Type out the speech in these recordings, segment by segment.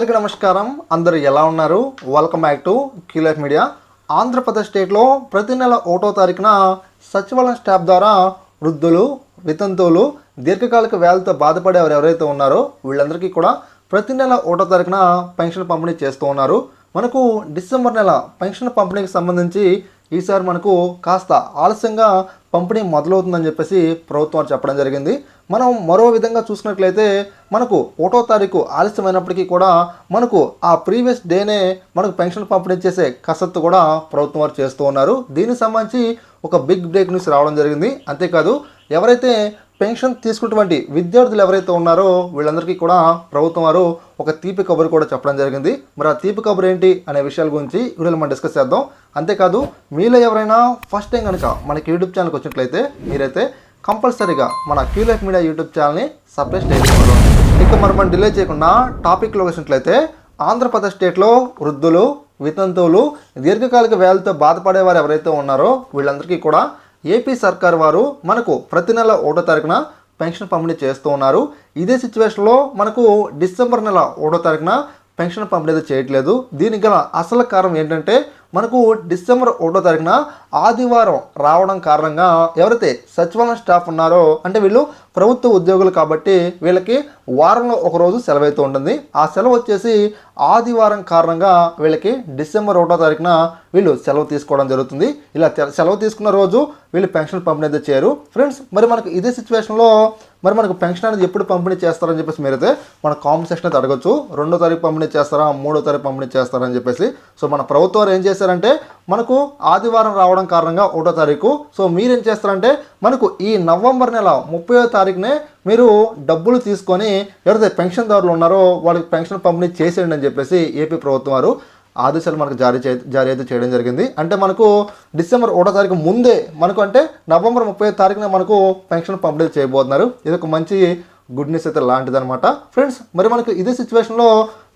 అందరికీ నమస్కారం. అందరు ఎలా ఉన్నారు? Welcome back to Qlife media Andhra Pradesh స్టేట్లో ప్రతి నెల ఒకటో తారీఖున సచివాలయం స్టాఫ్ ద్వారా వృద్ధులు వితంతువులు దీర్ఘకాలిక వ్యాధులతో బాధపడేవారు ఎవరైతే ఉన్నారో వీళ్ళందరికీ కూడా ప్రతి నెల ఒకటో తారీఖున పెన్షన్ పంపిణీ చేస్తూ ఉన్నారు. మనకు డిసెంబర్ నెల పెన్షన్ పంపిణీకి సంబంధించి ఈసారి మనకు కాస్త ఆలస్యంగా పంపిణీ మొదలవుతుందని చెప్పేసి ప్రభుత్వం వారు చెప్పడం జరిగింది. మనం మరో విధంగా చూసినట్లయితే మనకు ఒకటో తారీఖు ఆలస్యమైనప్పటికీ కూడా మనకు ఆ ప్రీవియస్ డేనే మనకు పెన్షన్ పంపిణీ చేసే కసరత్తు కూడా ప్రభుత్వం వారు చేస్తూ ఉన్నారు. దీనికి సంబంధించి ఒక బిగ్ బ్రేక్ న్యూస్ రావడం జరిగింది. అంతేకాదు ఎవరైతే పెన్షన్ తీసుకున్నటువంటి విద్యార్థులు ఎవరైతే ఉన్నారో వీళ్ళందరికీ కూడా ప్రభుత్వం వారు ఒక తీపి కబురు కూడా చెప్పడం జరిగింది. మరి ఆ తీపి కబురు ఏంటి అనే విషయాల గురించి వీడియోలో మనం డిస్కస్ చేద్దాం. అంతేకాదు మీలో ఎవరైనా ఫస్ట్ టైం కనుక మనకి యూట్యూబ్ ఛానల్కి వచ్చినట్లయితే మీరైతే కంపల్సరీగా మన క్యూలైఫ్ మీడియా యూట్యూబ్ ఛానల్ని సబ్స్క్రైబ్ చేసుకోవాలి ఇంకా మరి మనం డిలే చేయకుండా టాపిక్లో వచ్చినట్లయితే ఆంధ్రప్రదేశ్ స్టేట్లో వృద్ధులు వితంతువులు దీర్ఘకాలిక వ్యాధులతో బాధపడేవారు ఎవరైతే ఉన్నారో వీళ్ళందరికీ కూడా ఏపీ సర్కార్ వారు మనకు ప్రతి నెల ఒకటో తారీఖున పెన్షన్ పంపిణీ చేస్తూ ఉన్నారు. ఇదే సిచ్యువేషన్లో మనకు డిసెంబర్ నెల ఒకటో తారీఖున పెన్షన్ పంపిణీ అయితే చేయట్లేదు. దీనికి గల అసలు కారణం ఏంటంటే మనకు డిసెంబర్ ఒకటో తారీఖున ఆదివారం రావడం కారణంగా ఎవరైతే సచివాలయం స్టాఫ్ ఉన్నారో అంటే వీళ్ళు ప్రభుత్వ ఉద్యోగులు కాబట్టి వీళ్ళకి వారంలో ఒక రోజు సెలవు అయితే ఉంటుంది. ఆ సెలవు వచ్చేసి ఆదివారం కారణంగా వీళ్ళకి డిసెంబర్ ఒకటో తారీఖున వీళ్ళు సెలవు తీసుకోవడం జరుగుతుంది. ఇలా సెలవు తీసుకున్న రోజు వీళ్ళు పెన్షన్ పంపిణీ అయితే చేయరు. ఫ్రెండ్స్ మరి మనకు ఇదే సిచ్యువేషన్లో మరి మనకు పెన్షన్ అనేది ఎప్పుడు పంపిణీ చేస్తారని చెప్పేసి మీరైతే మన కామెంట్ సెక్షన్ అయితే అడగచ్చు. రెండో తారీఖు పంపిణీ చేస్తారా? మూడో తారీఖు పంపిణీ చేస్తారా అని చెప్పేసి. సో మన ప్రభుత్వం ఏం చేసి చేశారంటే మనకు ఆదివారం రావడం కారణంగా ఒకటో తారీఖు. సో మీరేం చేస్తారంటే మనకు ఈ నవంబర్ నెల ముప్పయో తారీఖునే మీరు డబ్బులు తీసుకొని ఎవరైతే పెన్షన్దారులు ఉన్నారో వాళ్ళకి పెన్షన్ పంపిణీ చేసేయండి అని చెప్పేసి ఏపీ ప్రభుత్వం వారు ఆదేశాలు మనకు జారీ చే జారీ అయితే చేయడం జరిగింది. అంటే మనకు డిసెంబర్ ఒకటో తారీఖు ముందే మనకు అంటే నవంబర్ ముప్పై తారీఖున మనకు పెన్షన్ పంపిణీ చేయబోతున్నారు. ఇది ఒక మంచి గుడ్ న్యూస్ అయితే లాంటిది అనమాట ఫ్రెండ్స్ మరి మనకు ఇదే సిచ్యువేషన్లో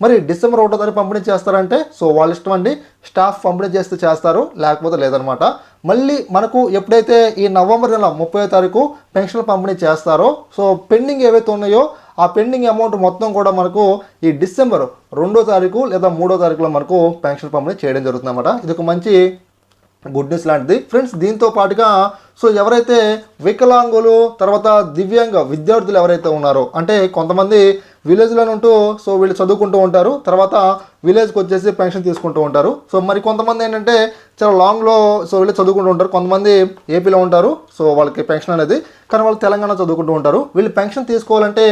మరి డిసెంబర్ ఒకటో తారీఖు పంపిణీ చేస్తారంటే సో వాళ్ళ ఇష్టం అండి స్టాఫ్ పంపిణీ చేస్తే చేస్తారు లేకపోతే లేదనమాట మళ్ళీ మనకు ఎప్పుడైతే ఈ నవంబర్ నెల ముప్పై తారీఖు పెన్షన్ పంపిణీ చేస్తారో సో పెండింగ్ ఏవైతే ఉన్నాయో ఆ పెండింగ్ అమౌంట్ మొత్తం కూడా మనకు ఈ డిసెంబర్ రెండో తారీఖు లేదా మూడో తారీఖులో మనకు పెన్షన్ పంపిణీ చేయడం జరుగుతుంది అన్నమాట ఇది ఒక మంచి గుడ్ న్యూస్ లాంటిది. ఫ్రెండ్స్ దీంతో పాటుగా సో ఎవరైతే వికలాంగులు తర్వాత దివ్యాంగ విద్యార్థులు ఎవరైతే ఉన్నారో అంటే కొంతమంది విలేజ్లో ఉంటూ సో వీళ్ళు చదువుకుంటూ ఉంటారు తర్వాత విలేజ్కి వచ్చేసి పెన్షన్ తీసుకుంటూ ఉంటారు. సో మరి కొంతమంది ఏంటంటే చాలా లాంగ్లో సో వీళ్ళు చదువుకుంటూ ఉంటారు. కొంతమంది ఏపీలో ఉంటారు సో వాళ్ళకి పెన్షన్ అనేది. కానీ వాళ్ళు తెలంగాణ చదువుకుంటూ ఉంటారు. వీళ్ళు పెన్షన్ తీసుకోవాలంటే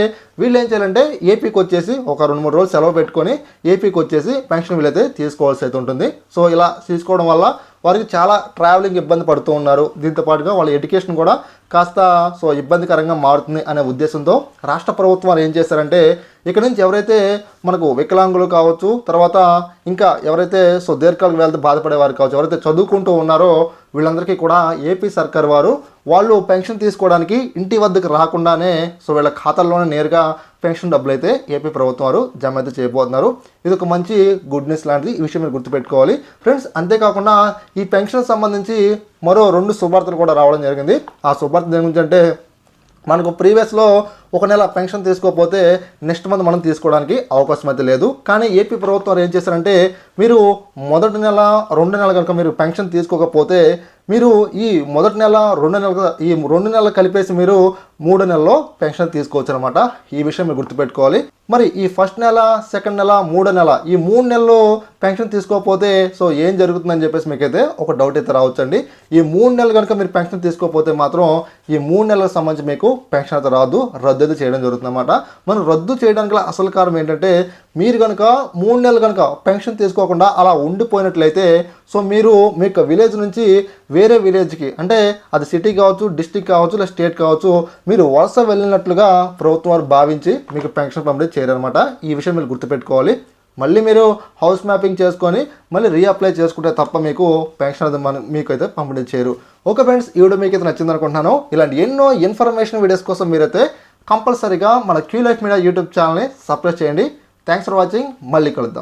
వీళ్ళు ఏం చేయాలంటే ఏపీకి వచ్చేసి ఒక రెండు మూడు రోజులు సెలవు పెట్టుకొని ఏపీకి వచ్చేసి పెన్షన్ వీళ్ళైతే తీసుకోవాల్సి అయితే ఉంటుంది. సో ఇలా తీసుకోవడం వల్ల వారికి చాలా ట్రావెలింగ్ ఇబ్బంది పడుతూ ఉన్నారు. దీంతో పాటుగా వాళ్ళ ఎడ్యుకేషన్ కూడా కాస్త సో ఇబ్బందికరంగా మారుతుంది అనే ఉద్దేశంతో రాష్ట్ర ప్రభుత్వం ఏం చేశారంటే ఇక్కడ నుంచి ఎవరైతే మనకు వికలాంగులు కావచ్చు తర్వాత ఇంకా ఎవరైతే సో దీర్ఘకాలిక వ్యాధితో బాధపడేవారు కావచ్చు ఎవరైతే చదువుకుంటూ ఉన్నారో వీళ్ళందరికీ కూడా ఏపీ సర్కార్ వారు వాళ్ళు పెన్షన్ తీసుకోవడానికి ఇంటి వద్దకు రాకుండానే సో వీళ్ళ ఖాతాల్లోనే నేరుగా పెన్షన్ డబ్బులు అయితే ఏపీ ప్రభుత్వం వారు జమ అయితే చేయబోతున్నారు. ఇది ఒక మంచి గుడ్ న్యూస్ లాంటిది. ఈ విషయం మీరు గుర్తుపెట్టుకోవాలి. ఫ్రెండ్స్ అంతేకాకుండా ఈ పెన్షన్ సంబంధించి మరో రెండు శుభార్తలు కూడా రావడం జరిగింది. ఆ శుభార్త దేని గురించి అంటే మనకు ప్రీవియస్లో ఒక నెల పెన్షన్ తీసుకోకపోతే నెక్స్ట్ మంత్ మనం తీసుకోవడానికి అవకాశం అయితే లేదు. కానీ ఏపీ ప్రభుత్వం ఏం చేశారంటే మీరు మొదటి నెల రెండు నెలలు కనుక మీరు పెన్షన్ తీసుకోకపోతే మీరు ఈ మొదటి నెల రెండు నెలలు ఈ రెండు నెలలు కలిపేసి మీరు మూడు నెలల్లో పెన్షన్ తీసుకోవచ్చు అనమాట ఈ విషయం మీరు గుర్తుపెట్టుకోవాలి. మరి ఈ ఫస్ట్ నెల సెకండ్ నెల మూడో నెల ఈ మూడు నెలలు పెన్షన్ తీసుకోకపోతే సో ఏం జరుగుతుందని చెప్పేసి మీకైతే ఒక డౌట్ అయితే రావచ్చండి. ఈ మూడు నెలలు కనుక మీరు పెన్షన్ తీసుకోకపోతే మాత్రం ఈ మూడు నెలలకు సంబంధించి మీకు పెన్షన్ అయితే రాదు రద్దు అయితే చేయడం జరుగుతుందన్నమాట. మనం రద్దు చేయడానికి అసలు కారణం ఏంటంటే మీరు కనుక మూడు నెలలు కనుక పెన్షన్ తీసుకోకుండా అలా ఉండిపోయినట్లయితే సో మీరు మీ యొక్క విలేజ్ నుంచి వేరే విలేజ్కి అంటే అది సిటీ కావచ్చు డిస్టిక్ కావచ్చు లేదా స్టేట్ కావచ్చు మీరు వలస వెళ్ళినట్లుగా ప్రభుత్వం వారు భావించి మీకు పెన్షన్ పంపిణీ చేయరనమాట ఈ విషయం మీరు గుర్తుపెట్టుకోవాలి. మళ్ళీ మీరు హౌస్ మ్యాపింగ్ చేసుకొని మళ్ళీ రీఅప్లై చేసుకుంటే తప్ప మీకు పెన్షన్ అది మన మీకైతే పంపిణీ చేయరు. ఓకే ఫ్రెండ్స్ ఈ వీడియో మీకు అయితే నచ్చింది అనుకుంటున్నాను. ఇలాంటి ఎన్నో ఇన్ఫర్మేషన్ వీడియోస్ కోసం మీరైతే కంపల్సరీగా మన క్యూ లైఫ్ మీడియా యూట్యూబ్ ఛానల్ని సబ్స్క్రైబ్ చేయండి. థ్యాంక్స్ ఫర్ వాచింగ్ మళ్ళీ కలుద్దాం.